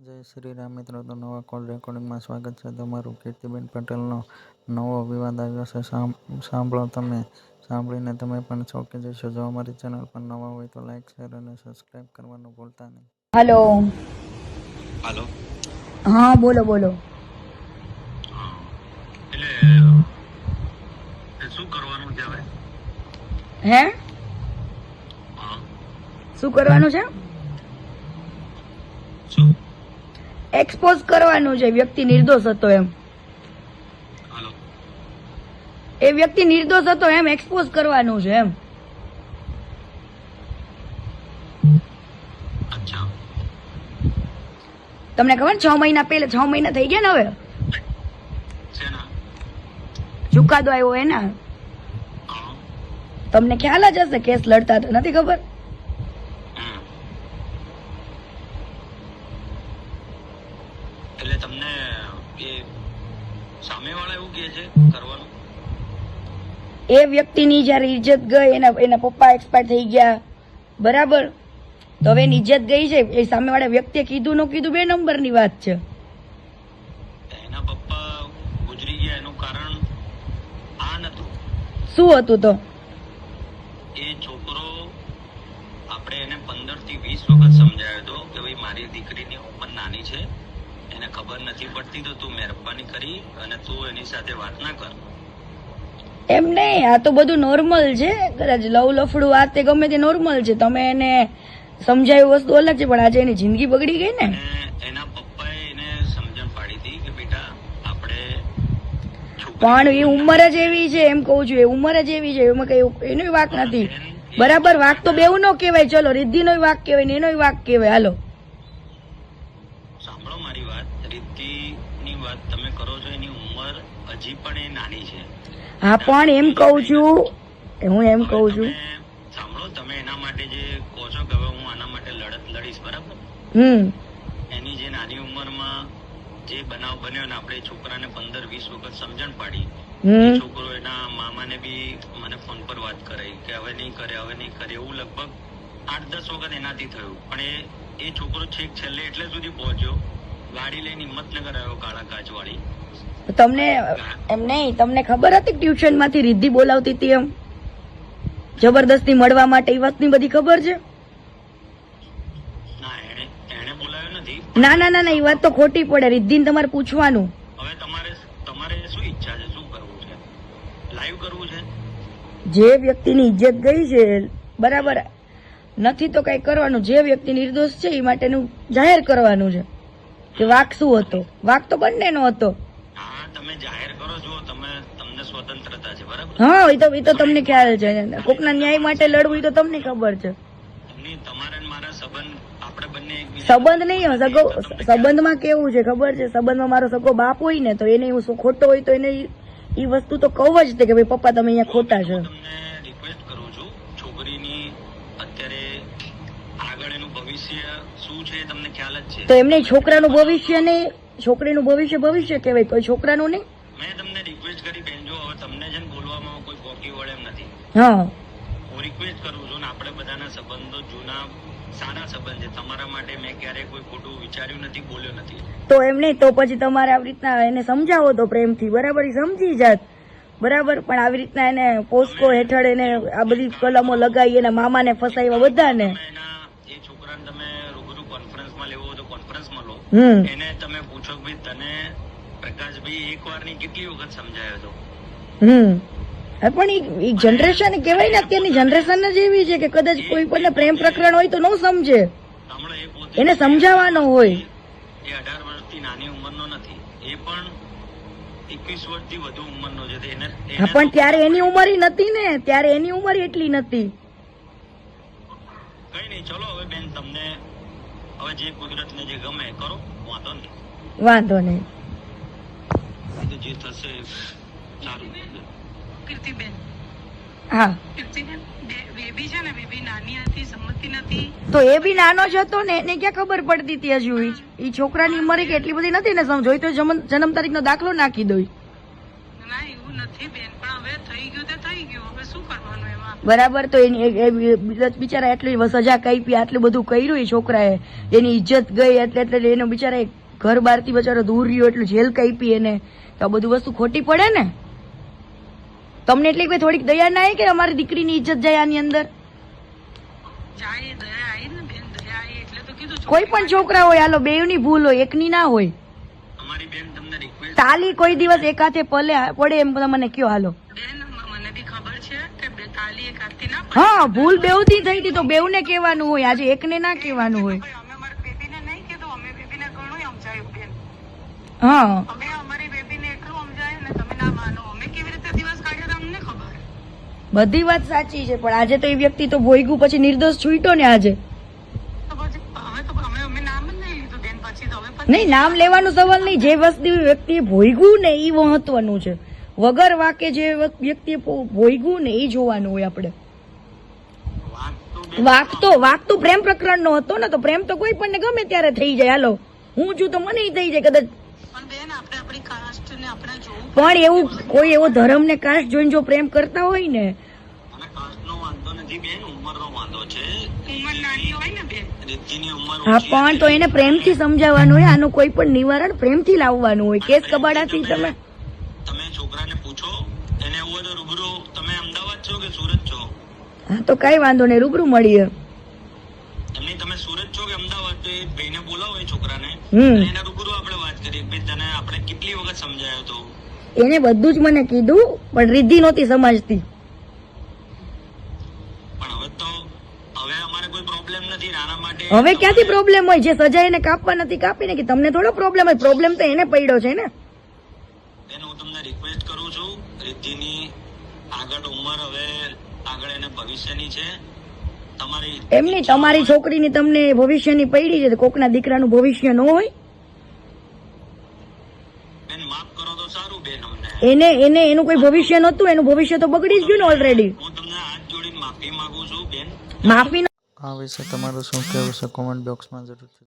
જય શ્રી રામ મિત્રો તો નવા કોલ રેકોર્ડિંગમાં સ્વાગત છે તમારું કીર્તિબેન પટેલનો નવો વિવાદ આવ્યો છે. સાંભળો તમે સાંભળીને તમે પણ ચોંકી જશો. જો અમારી ચેનલ પર નવા હોય તો લાઈક શેર અને સબસ્ક્રાઇબ કરવાનું ભૂલતા નહીં. હેલો. હેલો. હા બોલો બોલો. એટલે શું કરવાનું છે હવે હે. શું કરવાનું છે? એક્સપોઝ કરવાનું છે વ્યક્તિ નિર્દોષ હતો એમ. એ વ્યક્તિ નિર્દોષ હતો એમ એક્સપોઝ કરવાનું છે એમ. તમને ખબર છ મહિના પહેલા છ મહિના થઈ ગયા ને હવે? ચુકાદો આવ્યો એના? તમને ખ્યાલ જ હશે કેસ લડતા નથી ખબર હમ. એટલે તમને એ સામેવાળા એવું કહે છે કરવાનું એ વ્યક્તિની જ્યારે ઇજ્જત ગઈ એના એના પપ્પા એક્સપાયર થઈ ગયા. બરાબર? તો હવે એની ઇજ્જત ગઈ છે. એ સામેવાળા વ્યક્તિએ કીધું ન કીધું બે નંબરની વાત છે. એના પપ્પા ગુજરી ગયા એનું કારણ આ નતું. શું હતું તો? એ છોકરો આપણે એને પંદરથી વીસ વખત સમજાવ્યો હતો કે ભાઈ મારી દીકરીની ઉંમર નાની છે. એને ખબર નથી પડતી તો તું મહેરબાની કરી અને તું એની સાથે વાત ના કર. એમ નહીં આ તો બધું નોર્મલ છે. કદાચ લવ લફડું આ તે ગમે તે નોર્મલ છે. તમે એને સમજાયું વસ્તુ અલગ છે પણ આજે એની જિંદગી બગડી ગઈ ને. એના પપ્પાએ એને સમજણ પાડી હતી કે બેટા આપણે પણ એ ઉંમર જ એવી છે એમ કહું છું એ ઉંમર જ એવી છે એમાં કઈ એનો વાક નથી. બરાબર વાક તો બેવું નો કહેવાય. ચલો રિદ્ધિનો વાક કહેવાય ને એનો વાક કહેવાય. હાલો સાંભળો મારી વાત રીતિની વાત તમે કરો છો એની ઉંમર હજી પણ એ નાની છે. હા પણ એમ કહું છું હું એમ કહું છું. સાંભળો તમે એના માટે જે કહો છો કે હવે હું આના માટે લડત લડીશ બરાબર? હમ. એની જે નાની ઉંમરમાં જે બનાવ બન્યો ને આપણે છોકરાને પંદર વીસ વખત સમજણ પાડી. છોકરો એના મામાને બી મને ફોન પર વાત કરાઈ કે હવે નહીં કરે હવે નહીં કરે એવું લગભગ આઠ દસ વખત એનાથી થયું. પણ એ એ છોકરો છેક છેલ્લે એટલે સુધી પહોંચ્યો. ગાડી લઈને હિંમતનગર આવ્યો કાળા કાચવાળી. તમને એમ નહીં તમને ખબર હતી ટ્યુશનમાંથી રિદ્ધિ બોલાવતી હતી એમ? જબરદસ્તી મળવા માટે એ વાતની બધી ખબર છે? ના ના ના ના એ વાત તો ખોટી પડે. રિદ્ધિને તમારે પૂછવાનું. હવે તમારે તમારે શું ઈચ્છા છે? શું કરવું છે? લાઈવ કરવું છે? જે વ્યક્તિની ઇજ્જત ગઈ છે બરાબર નથી તો કઈ કરવાનું. જે વ્યક્તિ નિર્દોષ છે એ માટેનું જાહેર કરવાનું છે. કે વાક શું હતો? વાક તો બંનેનો હતો. હા તમે જાહેર કરો છો તમે તમને સ્વતંત્રતા છે બરાબર? હા એ તો એ તો તમને ખ્યાલ છે. કોકના ન્યાય માટે લડવું એ તો તમને ખબર છે. તમારે મારા સંબંધ આપણે બંને સંબંધ નહીં સગો સંબંધમાં કેવું છે ખબર છે? સંબંધમાં મારો સગો બાપ હોય ને તો એને હું શું ખોટો હોય તો એને એ વસ્તુ તો કહું જ તે કે ભાઈ પપ્પા તમે અહીંયા ખોટા છો. તમને રિક્વેસ્ટ કરું છું છોકરીની અત્યારે આગળ એનું ભવિષ્ય શું છે તમને ખ્યાલ જ છે. તો એમને છોકરાનું ભવિષ્ય નહીં છોકરીનું ભવિષ્ય ભવિષ્ય કહેવાય કોઈ છોકરાનું નહીં? મેં તમને રિક્વેસ્ટ કરી બેન જો હવે તમને જેમ બોલવામાં કોઈ પોકી વળે એમ નથી. હા. હું રિક્વેસ્ટ કરું છું ને આપણે બધાના સંબંધો જૂના સારા સંબંધ છે. તમારા માટે મેં ક્યારેય કોઈ ખોટું વિચાર્યું નથી બોલ્યો નથી. તો એમને તો પછી તમારે આવી રીતના એને સમજાવો તો પ્રેમથી. બરાબર સમજી જાત. બરાબર? પણ આવી રીતના એને પોસ્કો હેઠળ એને આ બધી કલમો લગાવી એના મામાને ફસાવ્યા બધાને. એના એ છોકરાને તમે રૂબરૂ કોન્ફરન્સમાં લેવો હોય તો કોન્ફરન્સમાં લો હમ એને તમે પૂછો કે તને પ્રકાશભાઈ એક વારની કેટલી વખત સમજાયો હતો હમ. પણ એ જનરેશન કહેવાય ને અત્યારની જનરેશન જ એવી છે કે કદાચ કોઈ પણ પ્રેમ પ્રકરણ હોય તો ન સમજે. એને સમજાવવાનો હોય. એ અઢાર વર્ષથી નાની ઉંમરનો નથી. એ પણ એકવીસ વર્ષથી વધુ ઉંમરનો છે. એને એને હા પણ ત્યારે એની ઉંમર નથી ને. ત્યારે એની ઉંમર એટલી નથી. કઈ નહીં ચલો હવે બેન તમને હવે જે કુદરતને જે ગમે કરો વાંધો નહીં. વાંધો નહીં. જે થશે સારું. કીર્તિબેન. હા. કીર્તિબેન બેબી છે ને બેબી નાની હતી સમજતી નથી. તો એ બી નાનો જ હતો ને એને ક્યાં ખબર પડતી હતી હજુ એ છોકરાની ઉંમર કે એટલી બધી નથી ને સમજો તો જન્મ જન્મ તારીખનો દાખલો નાખી દો ના એવું નથી બેન. બરાબર તો એની બિચારા એટલી સજા કાપી આટલું બધું કર્યું એ છોકરાએ. એની ઇજ્જત ગઈ એટલે એટલે એનો બિચારા ઘર બહારથી બચારો દૂર રહ્યો એટલું જેલ કાપી એને. તો આ બધું વસ્તુ ખોટી પડે ને? તમને એટલી કોઈ થોડીક દયા ના આવી કે અમારી દીકરીની ઇજ્જત જાય આની અંદર? જાય દયા આવી ને બેન દયા આવી એટલે તો કીધું કોઈ પણ છોકરા હોય હાલો ની ભૂલ હોય એકની ના હોય. અમારી બેન તમને રિક્વેસ્ટ તાલી કોઈ દિવસ એકાથે પલે પડે એમ મને કયો હાલો. બેન હા ભૂલ બેવથી થઈ હતી તો બેવને કહેવાનું હોય આજે એકને ના કહેવાનું હોય. હા. ને ના બધી વાત સાચી છે પણ આજે તો એ વ્યક્તિ તો ભોયગું પછી નિર્દોષ છૂટ્યો ને આજે. નહીં નામ લેવાનો સવાલ નહીં. જે વસ્તુ વ્યક્તિએ ભોયગું ને એ મહત્વનું છે. વગર વાકે જે વ્યક્તિએ ભોયગું ને એ જોવાનું હોય આપણે. વાક તો વાક તો પ્રેમ પ્રકરણનો હતો ને તો પ્રેમ તો કોઈ પણ ગમે ત્યારે થઈ જાય. હાલો હું છું તો મને થઈ જાય કદાચ. પણ બેન આપણે આપણી કાસ્ટ ને આપણે જોવું પણ એવું કોઈ એવો ધર્મ ને કાસ્ટ જોઈને જો પ્રેમ કરતા હોય ને? અને કાસ્ટનો વાંધો નથી બેન ઉંમરનો વાંધો છે. ઉંમર નાની હોય ને બેન? રીતિની ઉંમર હા પણ તો એને પ્રેમથી સમજાવવાનું હોય આનું કોઈ પણ નિવારણ પ્રેમથી લાવવાનું હોય. કેસ કબાડાથી તમે તમે છોકરાને પૂછો એને એવું હોય તો રૂબરૂ તમે અમદાવાદ છો કે સુરત છો? હા તો કઈ વાંધો નહીં રૂબરૂ મળીએ. એમની તમે સુરત છો કે અમદાવાદ? તો એ ભાઈને બોલાવો એ છોકરાને. અને રૂબરૂ આપણે વાત કરીએ. કે તને આપણે કેટલી વખત સમજાયો તો? એને બધું જ મને કીધું પણ રિદ્ધિ નહોતી સમજતી. પણ હવે તો હવે અમારે કોઈ પ્રોબ્લેમ નથી નાના માટે હવે ક્યાંથી પ્રોબ્લેમ હોય? જે સજા એને કાપવા નથી કાપી ને કે તમને થોડો પ્રોબ્લેમ હોય? પ્રોબ્લેમ તો એને પડ્યો છે ને. બેન હું તમને રિક્વેસ્ટ કરું છું રિદ્ધિની આગળ ઉંમર હવે આગળ એને ભવિષ્યની છે. તમારી એમની તમારી છોકરીની તમને ભવિષ્યની પડી છે તો કોકના દીકરાનું ભવિષ્ય ન હોય? બેન માફ કરો તો સારું બેન અમને. એને એને એનું કોઈ ભવિષ્ય નહોતું એનું ભવિષ્ય તો બગડી જ ગયું ને ઓલરેડી હું તમને હાથ જોડીને માફી માંગુ છું બેન. માફી આ વિશે તમારું શું કહેવું છે? કોમેન્ટ બોક્સમાં જરૂરથી